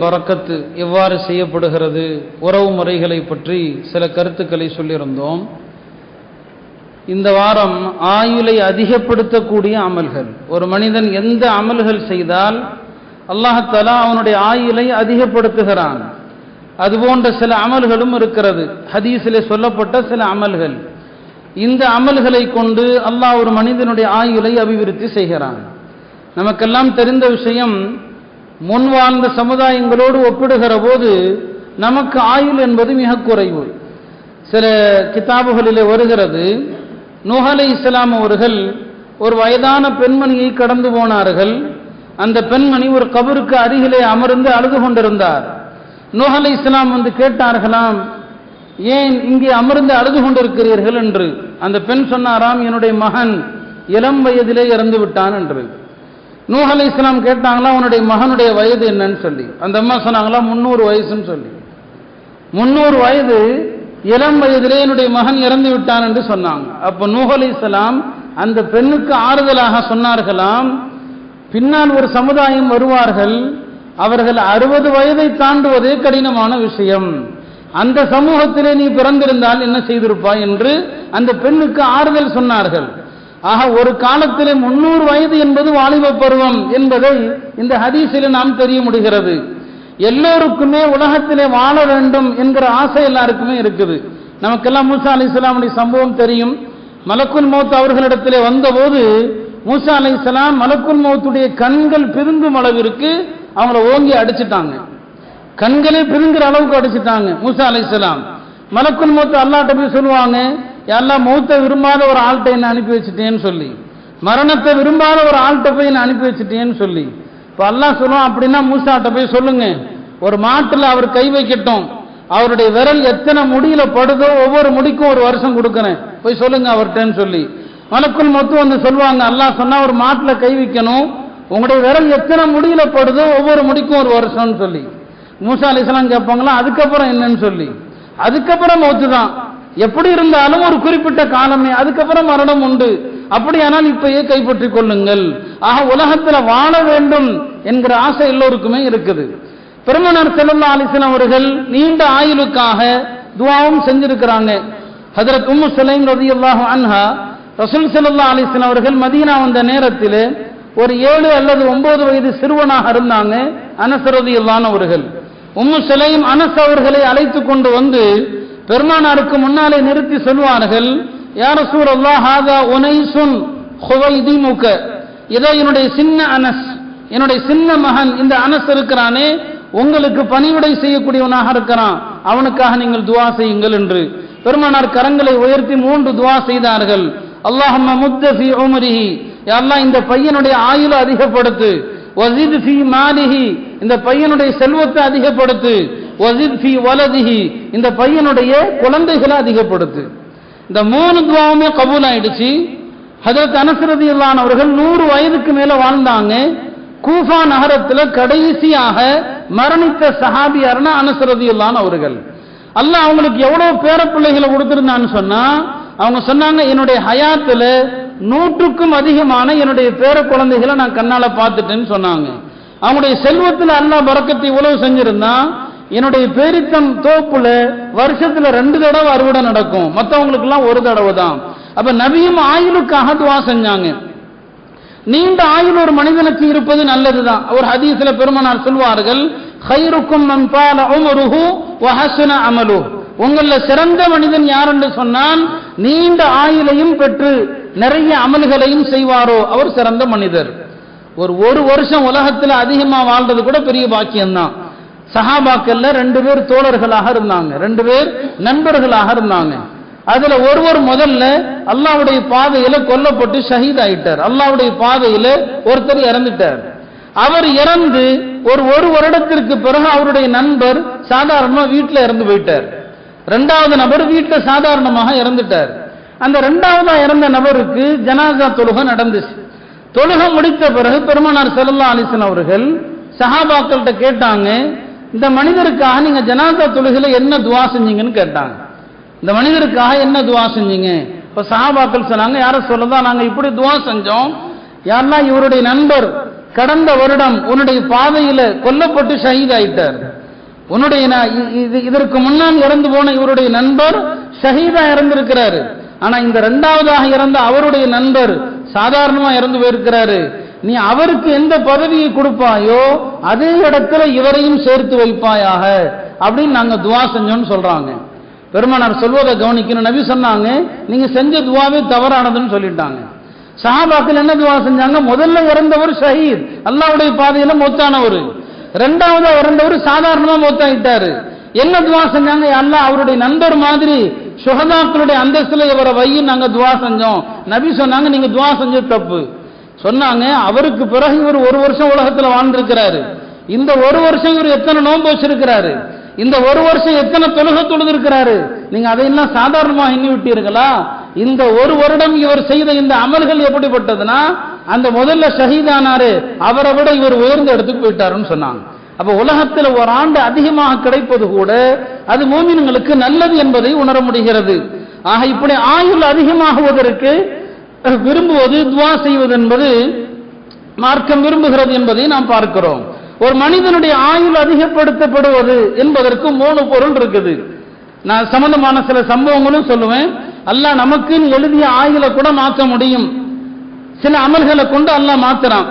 பறக்கத்து எவ்வாறு செய்யப்படுகிறது? உறவு முறைகளை பற்றி சில கருத்துக்களை சொல்லியிருந்தோம். இந்த வாரம் ஆயுளை அதிகப்படுத்தக்கூடிய அமல்கள். ஒரு மனிதன் எந்த அமல்கள் செய்தால் அல்லாஹாலா அவனுடைய ஆயுளை அதிகப்படுத்துகிறான். அதுபோன்ற சில அமல்களும் இருக்கிறது. ஹதீஸிலே சொல்லப்பட்ட சில அமல்கள். இந்த அமல்களை கொண்டு அல்லாஹ் ஒரு மனிதனுடைய ஆயுளை அபிவிருத்தி செய்கிறான். நமக்கெல்லாம் தெரிந்த விஷயம் முன் வாழ்ந்த சமுதாயங்களோடு ஒப்பிடுகிற போது நமக்கு ஆயுள் என்பது மிக குறைவு. சில கிதாபுகளிலே வருகிறது நூஹலை இஸ்லாம் அவர்கள் ஒரு வயதான பெண்மணியை கடந்து போனார்கள். அந்த பெண்மணி ஒரு கபருக்கு அருகிலே அமர்ந்து அழுது கொண்டிருந்தார். நூஹலை இஸ்லாம் வந்து கேட்டார்களாம் ஏன் இங்கே அமர்ந்து அழுது கொண்டிருக்கிறீர்கள்? என்று. அந்த பெண் சொன்னாராம் என்னுடைய மகன் இளம் வயதிலே இறந்து விட்டான் என்று. நூஹ் அலி இஸ்லாம் கேட்டாங்களா உன்னுடைய மகனுடைய வயது என்னன்னு சொல்லி. அந்த அம்மா சொன்னாங்களா முந்நூறு வயசுன்னு சொல்லி. முந்நூறு வயது இளம் வயதிலே என்னுடைய மகன் இறந்து விட்டான் என்று சொன்னாங்க. அப்போ நூஹ் அலி இஸ்லாம் அந்த பெண்ணுக்கு ஆறுதலாக சொன்னார்களாம் பின்னால் ஒரு சமுதாயம் வருவார்கள் அவர்கள் அறுபது வயதை தாண்டுவதே கடினமான விஷயம். அந்த சமூகத்திலே நீ பிறந்திருந்தால் என்ன செய்திருப்பாய் என்று அந்த பெண்ணுக்கு ஆறுதல் சொன்னார்கள். ஆக ஒரு காலத்தில் முன்னூறு வயது என்பது வாலிப பருவம் என்பதை இந்த ஹதீஸில் நாம் தெரிய முடிகிறது. எல்லோருக்குமே உலகத்திலே வாழ வேண்டும் என்கிற ஆசை எல்லாருக்குமே இருக்குது. நமக்கெல்லாம் மூசா அலி இஸ்லாமுடைய சம்பவம் தெரியும். மலக்குல் மௌத் அவர்களிடத்திலே வந்தபோது மூசா அலி இஸ்லாம் மலக்குல் மௌத்துடைய கண்கள் பிதுங்கும் அளவிற்கு அவங்கள ஓங்கி அடிச்சிட்டாங்க. கண்களே பிதுங்குற அளவுக்கு அடிச்சிட்டாங்க மூசா அலி இஸ்லாம் மலக்குல் மௌத் அல்லாட்ட போய் சொல்லுவாங்க எல்லாம் மௌத்தை விரும்பாத ஒரு ஆள்கிட்ட என்ன அனுப்பி வச்சுட்டேன்னு சொல்லி மரணத்தை விரும்பாத ஒரு ஆள்கிட்ட போய் என்ன அனுப்பி வச்சுட்டேன்னு சொல்லி இப்போ எல்லாம் சொல்லுவோம் அப்படின்னா மூசாட்ட போய் சொல்லுங்க. ஒரு மாட்டில் அவர் கை வைக்கட்டும். அவருடைய விரல் எத்தனை முடியில படுதோ ஒவ்வொரு முடிக்கும் ஒரு வருஷம் கொடுக்குறேன். போய் சொல்லுங்க அவர்கிட்டன்னு சொல்லி. மலக்குள் மொத்தம் வந்து சொல்லுவாங்க அல்லாஹ் சொன்னா ஒரு மாட்டில் கை வைக்கணும். உங்களுடைய விரல் எத்தனை முடியில படுதோ ஒவ்வொரு முடிக்கும் ஒரு வருஷம்னு சொல்லி. மூசா அலிஸ்லாம் கேட்பாங்களா அதுக்கப்புறம் என்னன்னு சொல்லி. அதுக்கப்புறம் மௌத்து தான் எப்படி இருந்தாலும் ஒரு குறிப்பிட்ட காலமே அதுக்கப்புறம் மரணம் உண்டு. அப்படியானால் இப்பயே கைப்பற்றி கொள்ளுங்கள். ஆக உலகத்தில் வாழ வேண்டும் என்கிற ஆசை எல்லோருக்குமே இருக்குது. பெருமனார் செல்லல்லா அலிசன் அவர்கள் நீண்ட ஆயுளுக்காக துவாவும் செஞ்சிருக்கிறாங்க. ஹதரத் உம்மு சுலைம் ரதி அல்லாஹு அன்ஹா ரசூல் செல்லல்லா அலிசன் அவர்கள் மதீனா வந்த நேரத்தில் ஒரு ஏழு அல்லது ஒன்பது வயது சிறுவனாக இருந்தாங்க அனசரதி அவர்கள். உம்மு சுலைம் அனஸ் அவர்களை அழைத்து கொண்டு வந்து பெருமானாருக்கு முன்னாலே நிறுத்தி சொல்வார்கள் யார சூர் அல்லாஹாதா உனைசுன் முக இதோ என்னுடைய சின்ன அனஸ் என்னுடைய சின்ன மகன் இந்த அனஸ் இருக்கிறானே உங்களுக்கு பணிவிடை செய்யக்கூடியவனாக இருக்கிறான். அவனுக்காக நீங்கள் துவா செய்யுங்கள் என்று. பெருமானார் கரங்களை உயர்த்தி மூன்று துவா செய்தார்கள். அல்லாஹம்ம முத்தஃபி உமரிஹி. யாரெல்லாம் இந்த பையனுடைய ஆயுளை அதிகப்படுத்து. வசீது ஃபி மாலிஹி. இந்த பையனுடைய செல்வத்தை அதிகப்படுத்து. வசிஃபி வலதிஹி. இந்த பையனுடைய குழந்தைகளை அதிகப்படுத்து. இந்த மூணு துவாவுமே கபூல் ஆயிடுச்சு. ஹதரத் அனசரதி அவர்கள் நூறு வயதுக்கு மேல வாழ்ந்தாங்க. கூஃபா நகரத்தில் கடைசியாக மரணித்த சஹாபியார்னா அனசரதி அவர்கள். அல்ல அவங்களுக்கு எவ்வளவு பேர பிள்ளைகளை கொடுத்திருந்தான்னு சொன்னா அவங்க சொன்னாங்க என்னுடைய ஹயாத்துல நூற்றுக்கும் அதிகமான என்னுடைய பேர குழந்தைகளை நான் கண்ணால பார்த்துட்டேன்னு சொன்னாங்க. அவங்களுடைய செல்வத்தில் அல்லாஹ் பறக்கத்தை இவ்வளவு செஞ்சிருந்தான் என்னுடைய பேரித்தம் தோப்புல வருஷத்துல ரெண்டு தடவை அறுவடை நடக்கும். மற்றவங்களுக்கு எல்லாம் ஒரு தடவை தான் அப்ப நபியும் ஆயுளுக்காக துவா செஞ்சாங்க. நீண்ட ஆயுள் ஒரு மனிதனுக்கு இருப்பது நல்லதுதான். ஒரு ஹதீஸ்ல பெருமனார் சொல்வார்கள் ஹைருக்கும் வஹசன அமலு. உங்கள சிறந்த மனிதன் யார் என்று சொன்னால் நீண்ட ஆயுளையும் பெற்று நிறைய அமல்களையும் செய்வாரோ அவர் சிறந்த மனிதர். ஒரு ஒரு வருஷம் உலகத்தில் அதிகமா வாழ்றது கூட பெரிய பாக்கியம்தான். சஹாபாக்கள்ல ரெண்டு பேர் தோழர்களாக இருந்தாங்க. ரெண்டு பேர் நண்பர்களாக இருந்தாங்க. அதுல ஒருவர் முதல்ல அல்லாவுடைய பாதையில கொல்லப்பட்டு ஷஹீத் ஆயிட்டார். அல்லாவுடைய பாதையில ஒருத்தர் இறந்துட்டார். அவர் இறந்து ஒரு ஒரு வருடத்திற்கு பிறகு அவருடைய நண்பர் சாதாரணமா வீட்டில் இறந்து போயிட்டார். ரெண்டாவது நபர் வீட்டில் சாதாரணமாக இறந்துட்டார். அந்த ரெண்டாவதா இறந்த நபருக்கு ஜனாதா தொழுகை நடந்துச்சு. தொழுகை முடித்த பிறகு பெருமனார் செல்லா அலிசன் அவர்கள் சஹாபாக்கள்கிட்ட கேட்டாங்க இந்த மனிதருக்காக நீங்க ஜனாதா தொழுகையில என்ன துவா செஞ்சீங்கன்னு கேட்டாங்க. இந்த மனிதருக்காக என்ன துவா செஞ்சீங்க? இப்ப சஹாபாக்கள் சொன்னாங்க யார சொல்லதா நாங்க இப்படி துவா செஞ்சோம். யாருன்னா இவருடைய நண்பர் கடந்த வருடம் உன்னுடைய பாதையில கொல்லப்பட்டு ஷஹீத் ஆயிட்டார். உன்னுடைய ந- இது- இதற்கு முன்னால் இறந்து போன இவருடைய நண்பர் ஷஹீதா இறந்திருக்கிறாரு. ஆனா இந்த இரண்டாவதாக இறந்த அவருடைய நண்பர் சாதாரணமா இறந்து போயிருக்கிறாரு. நீ அவருக்கு எந்த பதவியை கொடுப்பாயோ அதே இடத்துல இவரையும் சேர்த்து வைப்பாயாக அப்படின்னு நாங்க துவா செஞ்சோம்னு சொல்றாங்க. பெருமானார் சொல்வதை கவனிக்கணும். நபி சொன்னாங்க நீங்க செஞ்ச துவாவே தவறானதுன்னு சொல்லிட்டாங்க. சஹாபாக்கள் என்ன துவா செஞ்சாங்க? முதல்ல இறந்தவர் ஷஹீத் அல்லாவுடைய பாதையில மொத்தானவர். ரெண்டாவது இறந்தவர் சாதாரணமா மொத்தாயிட்டாரு. என்ன துவா செஞ்சாங்க? அல்லாஹ் அவருடைய நண்பர் மாதிரி சுகதாக்களுடைய அந்தஸ்துல இவரை வையும் நாங்க துவா செஞ்சோம். நபி சொன்னாங்க நீங்க துவா செஞ்சது தப்பு. சொன்னாங்க அவருக்கு பிறகு இவர் ஒரு வருஷம் உலகத்தில் வாழ்ந்திருக்கிறாரு. இந்த ஒரு வருஷம் இவர் எத்தனை நோன்பு வச்சிருக்கிறாரு? இந்த ஒரு வருஷம் எத்தனை தொழுகை தொழுதிருக்கிறாரு? நீங்க அதையெல்லாம் சாதாரணமா எண்ணி விட்டீர்களா இந்த ஒரு வருடம் இவர் செய்த இந்த அமல்கள் எப்படிப்பட்டதுன்னா அந்த முதல்ல ஷஹீதானாரு அவரை விட இவர் உயர்ந்த இடத்துக்கு போயிட்டாருன்னு சொன்னாங்க. அப்ப உலகத்தில் ஒரு ஆண்டு அதிகமாக கிடைப்பது கூட அது மோமின்களுக்கு நல்லது என்பதை உணர முடிகிறது. ஆக இப்படி ஆயுள் அதிகமாகுவதற்கு விரும்புவது துவா செய்வது என்பது மார்க்கம் விரும்புகிறது என்பதை நாம் பார்க்கிறோம். ஒரு மனிதனுடைய ஆயுள் அதிகப்படுத்தப்படுவது என்பதற்கு மூணு பொருள் இருக்குது. நான் சம்பந்தமான சில சம்பவங்களும் சொல்லுவேன். அல்லாஹ் நமக்குன்னு எழுதிய ஆயுளை கூட மாற்ற முடியும். சில அமல்களை கொண்டு அல்லாஹ் மாத்துறான்.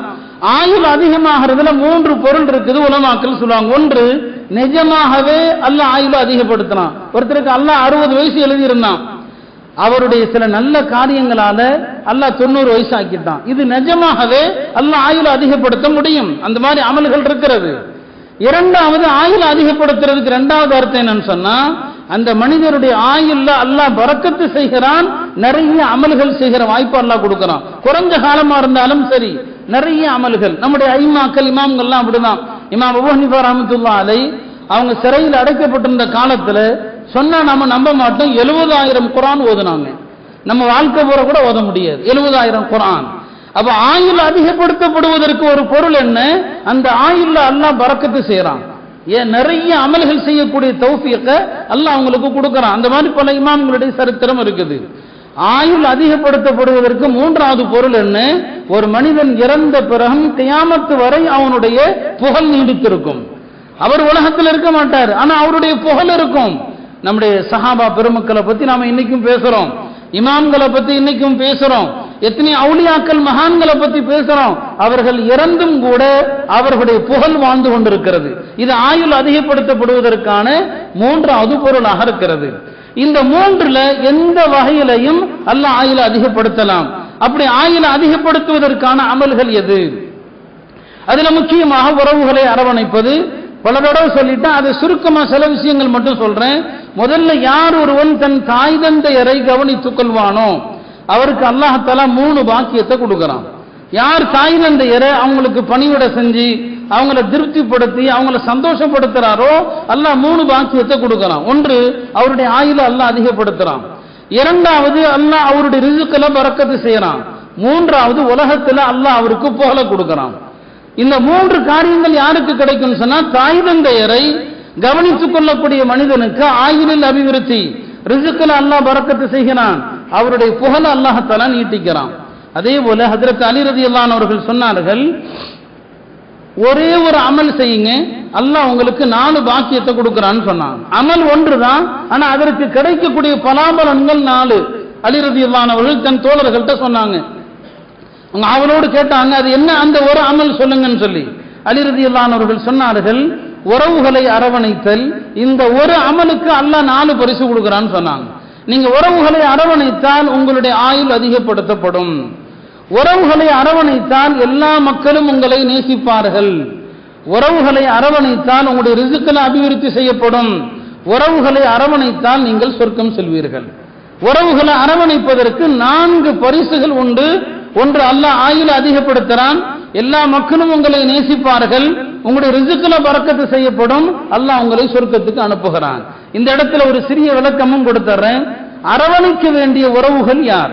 ஆயுள் அதிகமாகிறதுல மூன்று பொருள் இருக்குது உலமாக்கள் சொல்லுவாங்க. ஒன்று நிஜமாகவே அல்லாஹ் ஆயுளை அதிகப்படுத்தினான் ஒருத்தருக்கு அல்லாஹ் அறுபது வயசு எழுதியிருந்தான். அவருடைய சில நல்ல காரியங்களால அல்லாஹ் தொண்ணூறு வயசு ஆக்கிட்டான் இது நிஜமாகவே அல்லாஹ் ஆயுளை அதிகப்படுத்த முடியும். அந்த மாதிரி அமல்கள் இருக்கிறது. இரண்டாவது ஆயுள் அதிகப்படுத்துறதுக்கு இரண்டாவது அர்த்தம் என்னன்னு சொன்னா அந்த மனிதருடைய ஆயுள்ல அல்லாஹ் பறக்கத்து செய்கிறான் நிறைய அமல்கள் செய்கிற வாய்ப்பு அல்லாஹ் கொடுக்கிறான். குறைஞ்ச காலமா இருந்தாலும் சரி நிறைய அமல்கள். நம்முடைய ஐமாக்கள் இமாம்கள்லாம் அப்படிதான். இமாம் அபு ரஹமத்துல்லா அலை அவங்க சிறையில் அடைக்கப்பட்டிருந்த காலத்துல சொன்னா நம்ம நம்ப மாட்டோம். எழுபதாயிரம் குரான் ஓதுனாங்க. நம்ம வாழ்க்கை பூரா கூட ஓத முடியாது. எழுபதாயிரம் குரான். அப்ப ஆயுள் அதிகப்படுத்தப்படுவதற்கு ஒரு பொருள் என்ன? அந்த ஆயுள்ல அல்லாஹ் பறக்கத்து செய்யறான் ஏன்? நிறைய அமல்கள் செய்யக்கூடிய தௌஃபியக்க அல்லாஹ் அவங்களுக்கு கொடுக்கறான். அந்த மாதிரி பல இமாம்களுடைய சரித்திரம் இருக்குது. ஆயுள் அதிகப்படுத்தப்படுவதற்கு மூன்றாவது பொருள் என்ன? ஒரு மனிதன் இறந்த பிறகும் கியாமத்து வரை அவனுடைய புகழ் நீடித்திருக்கும். அவர் உலகத்தில் இருக்க மாட்டார். ஆனா அவருடைய புகழ் இருக்கும். நம்முடைய சஹாபா பெருமக்களை பத்தி நாம இன்னைக்கும் பேசுறோம். இமாம்களை பத்தி இன்னைக்கும் பேசுறோம். எத்தனை அவுளியாக்கள் மகான்களை பத்தி பேசுறோம். அவர்கள் இறந்தும் கூட அவர்களுடைய புகழ் வாழ்ந்து கொண்டிருக்கிறது. இது ஆயுள் அதிகப்படுத்தப்படுவதற்கான மூன்றாவது பொருளாக இருக்கிறது. இந்த மூன்றுல எந்த வகையிலையும் அல்ல ஆயுளை அதிகப்படுத்தலாம். அப்படி ஆயுளை அதிகப்படுத்துவதற்கான அமல்கள் எது? அதுல முக்கியமாக உறவுகளை அரவணைப்பது. பல தடவை சொல்லிட்டேன் அதை சுருக்கமா சில விஷயங்கள் மட்டும் சொல்றேன். முதல்ல யார் ஒருவன் தன் தாய் தந்தையரை கவனித்துக் கொள்வானோ அவருக்கு அல்லாஹால மூணு பாக்கியத்தை கொடுக்கிறான். யார் தாய் தந்தையரை அவங்களுக்கு பணிவிட செஞ்சு அவங்கள திருப்திப்படுத்தி அவங்கள சந்தோஷப்படுத்துறாரோ அல்லாஹ் மூணு பாக்கியத்தை கொடுக்கிறான். ஒன்று அவருடைய ஆயுள அல்லாஹ் அதிகப்படுத்துறான். இரண்டாவது அல்லாஹ் அவருடைய ரிசுக்களை பறக்கத்து செய்யறான். மூன்றாவது உலகத்துல அல்லாஹ் அவருக்கு புகழ கொடுக்கறான். இந்த மூன்று காரியங்கள் யாருக்கு கிடைக்கும் சொன்னா தாய் தந்தையரை கவனித்துக் கொள்ளக்கூடிய மனிதனுக்கு ஆயுளில் அபிவிருத்தி ரிசுக்கில் அல்லாஹ் பறக்கத்து செய்கிறான். அவருடைய புகழ் அல்லாஹத்தால நீட்டிக்கிறான். அதே போல ஹதரத் அலி ரதியல்லான் அவர்கள் சொன்னார்கள் ஒரே ஒரு அமல் செய்யுங்க அல்லாஹ் உங்களுக்கு நாலு பாக்கியத்தை கொடுக்கிறான்னு சொன்னாங்க அமல் ஒன்றுதான் ஆனா அதற்கு கிடைக்கக்கூடிய பலாபலன்கள் நாலு. அலி ரதியல்லான் அவர்கள் தன் தோழர்கள்ட்ட சொன்னாங்க. அவங்க அவளோடு கேட்டாங்க அது என்ன? அந்த ஒரு அமல் சொல்லுங்கன்னு சொல்லி. அலிரதி அவர்கள் சொன்னார்கள் உறவுகளை அரவணைத்தல் இந்த ஒரு அமலுக்கு அல்லாஹ் நாலு பரிசு கொடுக்குறான்னு சொன்னாங்க. நீங்க உறவுகளை அரவணைத்தால் உங்களுடைய ஆயுள் அதிகப்படுத்தப்படும். உறவுகளை அரவணைத்தால் எல்லா மக்களும் உங்களை நேசிப்பார்கள். உறவுகளை அரவணைத்தால் உங்களுடைய ரிசுக்களை அபிவிருத்தி செய்யப்படும். உறவுகளை அரவணைத்தால் நீங்கள் சொர்க்கம் செல்வீர்கள். உறவுகளை அரவணைப்பதற்கு நான்கு பரிசுகள் உண்டு. ஒன்று அல்லாஹ் ஆயுள் அதிகப்படுத்துறான் எல்லா மக்களும் உங்களை நேசிப்பார்கள். உங்களுடைய ரிசுக்களை பறக்கத்து செய்யப்படும். அல்லாஹ் உங்களை சொர்க்கத்துக்கு அனுப்புகிறான். இந்த இடத்துல ஒரு சிறிய விளக்கமும் கொடுத்துறேன் அரவணைக்க வேண்டிய உறவுகள் யார்?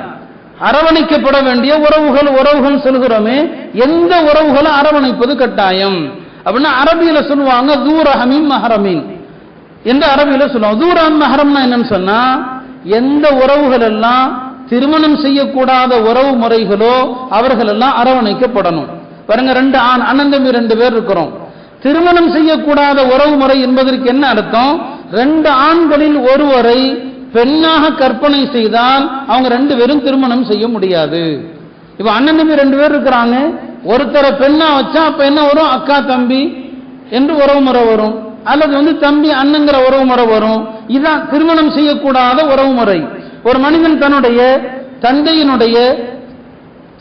அரவணைக்கப்பட வேண்டிய உறவுகள் உறவுகள் சொல்கிறோமே. எந்த உறவுகளை அரவணைப்பது கட்டாயம்? அப்படின்னா அரபியில சொல்லுவாங்க தூரஹமீன் மஹரமின். என்று அரபியில சொல்லுவாங்க? தூரம் மஹரம்னா என்னன்னு சொன்னா எந்த உறவுகள் எல்லாம் திருமணம் செய்யக்கூடாத உறவு முறைகளோ அவர்கள் எல்லாம் அரவணைக்கப்படணும். பாருங்க ரெண்டு ஆண் அண்ணன் தம்பி ரெண்டு பேர் இருக்கிறோம். திருமணம் செய்யக்கூடாத உறவு முறை என்பதற்கு என்ன அர்த்தம்? ரெண்டு ஆண்களில் ஒருவரை பெண்ணாக கற்பனை செய்தால் அவங்க ரெண்டு பேரும் திருமணம் செய்ய முடியாது. இப்ப அண்ணன் தம்பி ரெண்டு பேர் இருக்கிறாங்க. ஒருத்தரை பெண்ணா வச்சா அப்ப என்ன வரும்? அக்கா தம்பி என்று உறவு முறை வரும். அல்லது வந்து தம்பி அண்ணங்கிற உறவு முறை வரும். இதுதான் திருமணம் செய்யக்கூடாத உறவு முறை. ஒரு மனிதன் தன்னுடைய தந்தையினுடைய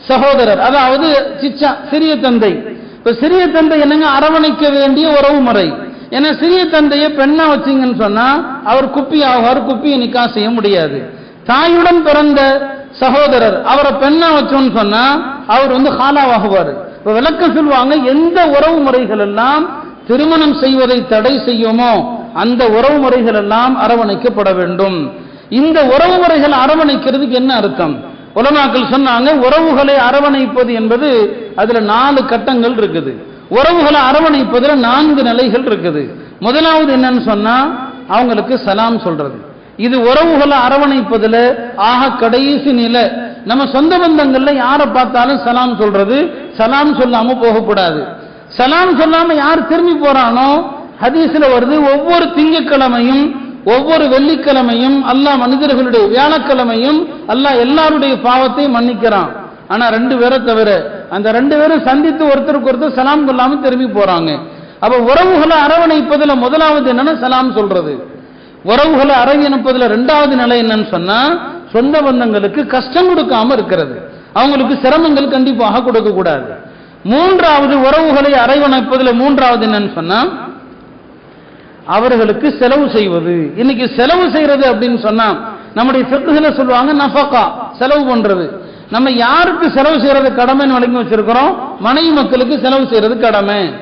சகோதரர் அதாவது சிச்சா சிறிய தந்தை. இப்ப சிறிய தந்தை என்னங்க அரவணைக்க வேண்டிய உறவு முறை? ஏன்னா சிறிய தந்தையை பெண்ணா வச்சீங்கன்னு சொன்னா அவர் குப்பி ஆவார் குப்பியை நிக்கா செய்ய முடியாது. தாயுடன் பிறந்த சகோதரர் அவரை பெண்ணா வச்சோம்னு சொன்னா அவர் வந்து ஹாலாவாகுவார். இப்ப விளக்கம் சொல்லுவாங்க எந்த உறவு முறைகள் எல்லாம் திருமணம் செய்வதை தடை செய்யுமோ அந்த உறவு முறைகள் எல்லாம் அரவணைக்கப்பட வேண்டும். இந்த உறவு முறைகள் அரவணைக்கிறதுக்கு என்ன அர்த்தம்? உலமாக்கள் சொன்னாங்க உறவுகளை அரவணைப்பது என்பது அதுல நாலு கட்டங்கள் இருக்குது. உறவுகளை அரவணைப்பதுல நான்கு நிலைகள் இருக்குது. முதலாவது என்னன்னு சொன்னா அவங்களுக்கு சலாம் சொல்றது. இது உறவுகளை அரவணைப்பதுல ஆக கடைசி நிலை. நம்ம சொந்த பந்தங்கள்ல யாரை பார்த்தாலும் சலாம் சொல்றது சலாம் சொல்லாம போகக்கூடாது. சலாம் சொல்லாம யார் திரும்பி போறானோ ஹதீஸ்ல வருது ஒவ்வொரு திங்கட்கிழமையும் ஒவ்வொரு வெள்ளிக்கிழமையும் அல்லாஹ் மனிதர்களுடைய வியாழக்கிழமையும் அல்லாஹ் எல்லாருடைய பாவத்தையும் மன்னிக்கிறான். ஆனா ரெண்டு பேரை தவிர அந்த ரெண்டு பேரும் சந்தித்து ஒருத்தருக்கு ஒருத்தர் சலாம் சொல்லாம திரும்பி போறாங்க. அப்ப உறவுகளை அரவணைப்பதுல முதலாவது என்னன்னா சலாம் சொல்றது. உறவுகளை அரவணைப்பதுல ரெண்டாவது நிலை என்னன்னு சொன்னா சொந்த பந்தங்களுக்கு கஷ்டம் கொடுக்காம இருக்கிறது. அவங்களுக்கு சிரமங்கள் கண்டிப்பாக கொடுக்க கூடாது மூன்றாவது உறவுகளை அரவணைப்பதுல மூன்றாவது என்னன்னு சொன்னா அவர்களுக்கு செலவு செய்வது. இன்னைக்கு செலவு செய்யறது அப்படின்னு சொன்னா நம்முடைய ஃபிக்ஹ்ல சொல்லுவாங்க நஃபகா செலவு பண்றது. நம்ம யாருக்கு செலவு செய்யறது கடமைன்னு வழங்கி வச்சிருக்கிறோம்? மனைவி மக்களுக்கு செலவு செய்யறது கடமை.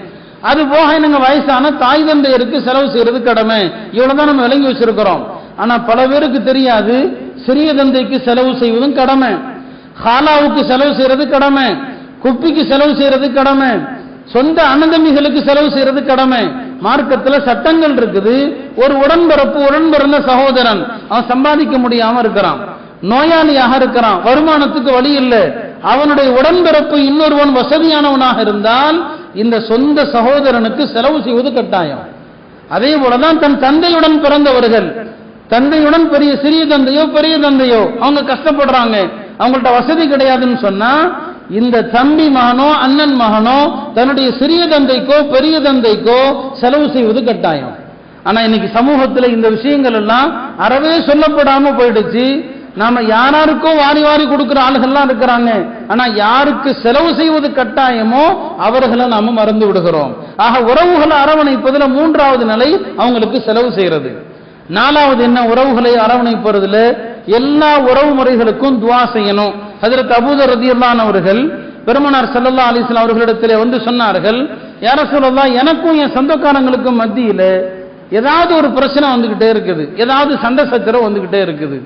அது போக என்னங்க வயசான தாய் தந்தையருக்கு செலவு செய்யறது கடமை. இவ்வளவுதான் நம்ம விளங்கி வச்சிருக்கிறோம். ஆனா பல பேருக்கு தெரியாது சிறிய தந்தைக்கு செலவு செய்வதும் கடமை. ஹாலாவுக்கு செலவு செய்யறது கடமை. குப்பிக்கு செலவு செய்யறது கடமை. சொந்த அண்ணந்தம்பிகளுக்கு செலவு செய்யறது கடமை. மார்க்கத்துல சட்டங்கள் இருக்குது. ஒரு உடன்பிறப்பு உடன்பிறந்த சகோதரன். அவன் சம்பாதிக்க முடியாம இருக்கிறான். நோயாளியாக இருக்கிறான். வருமானத்துக்கு வழி இல்லை. அவனுடைய உடன்பிறப்பு இன்னொருவன் வசதியானவனாக இருந்தால் இந்த சொந்த சகோதரனுக்கு செலவு செய்வது கட்டாயம். அதே போலதான் தன் தந்தையுடன் பிறந்தவர்கள். தந்தையுடன் பெரிய சிறிய தந்தையோ பெரிய தந்தையோ அவங்க கஷ்டப்படுறாங்க. அவங்கள்ட்ட வசதி கிடையாதுன்னு சொன்னா இந்த தம்பி மகனோ அண்ணன் மகனோ தன்னுடைய சிறிய தந்தைக்கோ பெரிய தந்தைக்கோ செலவு செய்வது கட்டாயம். ஆனா இன்னைக்கு சமூகத்துல இந்த விஷயங்கள் எல்லாம் அறவே சொல்லப்படாம போயிடுச்சு. நாம யாராருக்கோ வாரி வாரி கொடுக்கிற ஆளுகள்லாம் இருக்கிறாங்க. ஆனா யாருக்கு செலவு செய்வது கட்டாயமோ அவர்களை நாம மறந்து விடுகிறோம். ஆக உறவுகளை அரவணைப்பதுல மூன்றாவது நிலை அவங்களுக்கு செலவு செய்யறது. நாலாவது என்ன உறவுகளை அரவணைப்பதுல? எல்லா உறவு முறைகளுக்கும் துவா செய்யணும். அதற்கு அபூதர் ரதியல்லான் அவர்கள் பெருமனார் சல்லல்லா அலிஸ்லாம் அவர்களிடத்தில் வந்து சொன்னார்கள் யார சொல்லலாம் எனக்கும் என் சொந்தக்காரங்களுக்கும் மத்தியில் ஏதாவது ஒரு பிரச்சனை வந்துக்கிட்டே இருக்குது. ஏதாவது சண்டை சச்சரவு வந்துக்கிட்டே இருக்குது.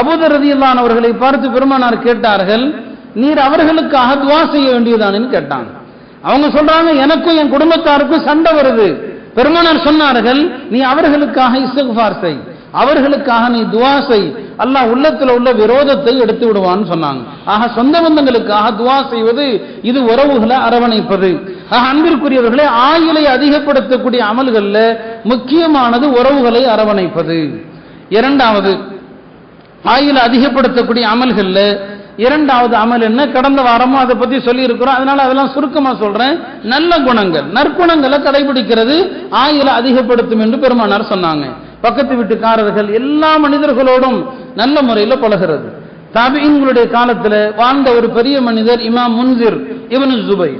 அபூதர் ரதியல்லான் அவர்களை பார்த்து பெருமானார் கேட்டார்கள் நீர் அவர்களுக்காக துவா செய்ய வேண்டியதானு கேட்டாங்க அவங்க சொல்றாங்க எனக்கும் என் குடும்பத்தாருக்கும் சண்டை வருது. பெருமானார் சொன்னார்கள் நீ அவர்களுக்காக இஸ்திக்ஃபார் செய். அவர்களுக்காக நீ துவா செய். அல்லாஹ் உள்ளத்தில் உள்ள விரோதத்தை எடுத்து விடுவான்னு சொன்னாங்க. ஆக சொந்த பந்தங்களுக்காக துவா செய்வது இது உறவுகளை அரவணைப்பது. ஆக அன்பிற்குரியவர்களே ஆயுளை அதிகப்படுத்தக்கூடிய அமல்களில் முக்கியமானது உறவுகளை அரவணைப்பது. இரண்டாவது ஆயுளை அதிகப்படுத்தக்கூடிய அமல்களில் இரண்டாவது அமல் என்ன? கடந்த வாரமும் அதை பத்தி சொல்லி இருக்கிறோம் அதனால அதெல்லாம் சுருக்கமா சொல்றேன். நல்ல குணங்கள் நற்குணங்களை கடைபிடிக்கிறது ஆயுளை அதிகப்படுத்தும் என்று பெருமானார் சொன்னாங்க. பக்கத்து வீட்டுக்காரர்கள் எல்லா மனிதர்களோடும் நல்ல முறையில் பழகிறது. தாபியின்களுடைய காலத்தில் வாழ்ந்த ஒரு பெரிய மனிதர் இமாம் முன்சிர் இவனு ஜுபை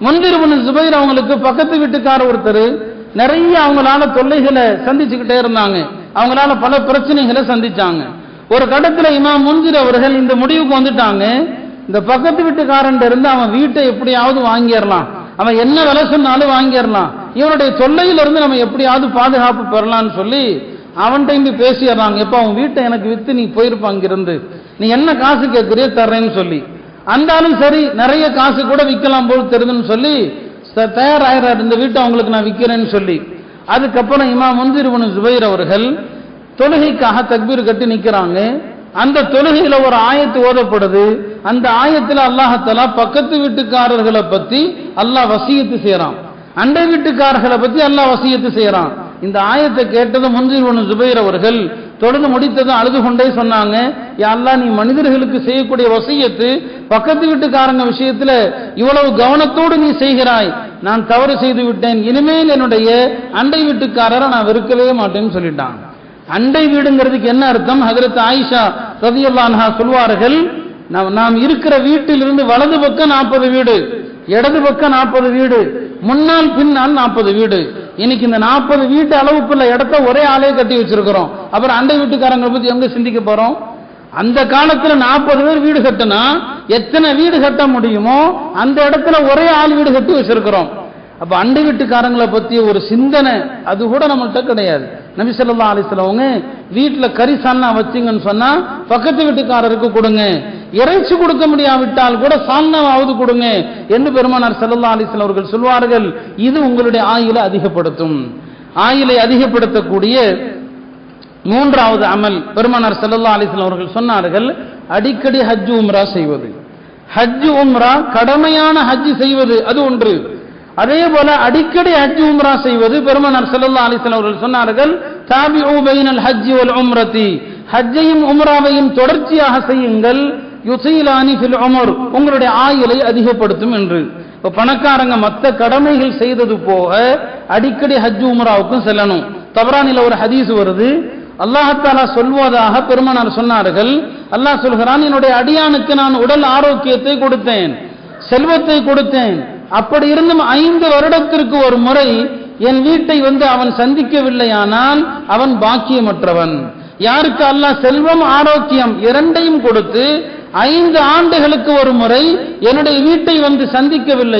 முன்சிர் இவனு ஜுபைர் அவங்களுக்கு பக்கத்து வீட்டுக்கார ஒருத்தர் நிறைய அவங்களால தொல்லைகளை சந்திச்சுக்கிட்டே இருந்தாங்க. அவங்களால பல பிரச்சனைகளை சந்திச்சாங்க. ஒரு கட்டத்தில் இமாம் முன்சிர் அவர்கள் இந்த முடிவுக்கு வந்துட்டாங்க. இந்த பக்கத்து வீட்டுக்காரன் இருந்து அவன் வீட்டை எப்படியாவது வாங்கிடலாம். அவன் என்ன விலை சொன்னாலும் வாங்கிடலாம். இவனுடைய தொல்லையிலிருந்து நம்ம எப்படியாவது பாதுகாப்பு பெறலான்னு சொல்லி அவன்கிட்ட இங்க பேசிடுறாங்க. எப்போ அவன் வீட்டை எனக்கு விற்று நீ போயிருப்பான் அங்கிருந்து. நீ என்ன காசு கேட்குறியோ தர்றேன்னு சொல்லி. அந்தாலும் சரி நிறைய காசு கூட விற்கலாம் போல் தெரிதுன்னு சொல்லி தயாராகிறார் இந்த வீட்டை அவங்களுக்கு நான் விற்கிறேன்னு சொல்லி. அதுக்கப்புறம் இமா முந்திருவனு ஜுபைர் அவர்கள் தொழுகைக்காக தக்பீர் கட்டி நிற்கிறாங்க அந்த தொழுகையில் ஒரு ஆயத்து ஓதப்படுது. அந்த ஆயத்தில் அல்லாஹத்தலா பக்கத்து வீட்டுக்காரர்களை பற்றி அல்லாஹ் வசியத்து செய்கிறான் அண்டை வீட்டுக்காரர்களை பத்தி அல்லாஹ் வசியத்து செய்யறான். இந்த ஆயத்தை கேட்டதும் முன்சில் ஒன்று ஜுபைர் அவர்கள் தொடர்ந்து முடித்ததும் அழுது கொண்டே சொன்னாங்க. யா நீ மனிதர்களுக்கு செய்யக்கூடிய வசியத்து பக்கத்து வீட்டுக்காரங்க விஷயத்துல இவ்வளவு கவனத்தோடு நீ செய்கிறாய். நான் தவறு செய்து விட்டேன். இனிமேல் என்னுடைய அண்டை வீட்டுக்காரரை நான் வெறுக்கவே மாட்டேன்னு சொல்லிட்டான் அண்டை வீடுங்கிறதுக்கு என்ன அர்த்தம்? ஹதரத் ஆயிஷா ரதியுல்லான்ஹா சொல்வார்கள் நாம் நாம் இருக்கிற வீட்டிலிருந்து வலது பக்கம் நாற்பது வீடு இடது பக்கம் நாற்பது வீடு முன்னால் பின்னால் நாற்பது வீடு. இன்னைக்கு இந்த நாற்பது வீட்டு அளவுக்குள்ள இடத்த ஒரே ஆளே கட்டி வச்சிருக்கிறோம். அப்புறம் அண்டை வீட்டுக்காரங்களை பத்தி எங்க சிந்திக்க போறோம்? அந்த காலத்துல நாற்பது பேர் வீடு கட்டினா எத்தனை வீடு கட்ட முடியுமோ அந்த இடத்துல ஒரே ஆள் வீடு கட்டி வச்சிருக்கிறோம். அப்ப அண்டை வீட்டுக்காரங்களை பத்தி ஒரு சிந்தனை அது கூட நம்மள்கிட்ட கிடையாது. நபி ஸல்லல்லாஹு அலைஹி வஸல்லம் வீட்டுல கறி சால்னா வச்சிங்கன்னு சொன்னா பக்கத்து வீட்டுக்காரருக்கு கொடுங்க. இறைச்சி கொடுக்க முடியாவிட்டால் கூட சால்னாவாவது கொடுங்க என்று பெருமானார் ஸல்லல்லாஹு அலைஹி அவர்கள் சொல்வார்கள். இது உங்களுடைய ஆயிலை அதிகப்படுத்தும். ஆயிலை அதிகப்படுத்தக்கூடிய மூன்றாவது அமல் பெருமானார் ஸல்லல்லாஹு அலைஹி அவர்கள் சொன்னார்கள். அடிக்கடி ஹஜ் உம்ரா செய்வது. ஹஜ் உம்ரா கடமையான ஹஜ் செய்வது அது ஒன்று. அதே போல அடிக்கடி ஹஜ் உம்ரா செய்வது பெருமனார் செல்லல்லா அலிசன் அவர்கள் சொன்னார்கள் தாபி பைனல் ஹஜ் உம்ரதி ஹஜ்ஜையும் உம்ராவையும் தொடர்ச்சியாக செய்யுங்கள். யுசைலானி ஃபில் உமர். உங்களுடைய ஆயுளை அதிகப்படுத்தும் என்று. இப்ப பணக்காரங்க மத்த கடமைகள் செய்தது போக அடிக்கடி ஹஜ் உம்ராவுக்கும் செல்லணும். தபரானில ஒரு ஹதீஸ் வருது. அல்லாஹத்தாலா சொல்வதாக பெருமனார் சொன்னார்கள். அல்லாஹ் சொல்கிறான் என்னுடைய அடியானுக்கு நான் உடல் ஆரோக்கியத்தை கொடுத்தேன் செல்வத்தை கொடுத்தேன் அப்படி இருந்தும் ஐந்து வருடத்திற்கு ஒரு முறை என் வீட்டை வந்து அவன் சந்திக்கவில்லையானால் அவன் பாக்கியமற்றவன். யாருக்கு அல்லாஹ் செல்வம் ஆரோக்கியம் இரண்டையும் கொடுத்து ஐந்து ஆண்டுகளுக்கு ஒரு முறை என்னுடைய வீட்டை வந்து சந்திக்கவில்லை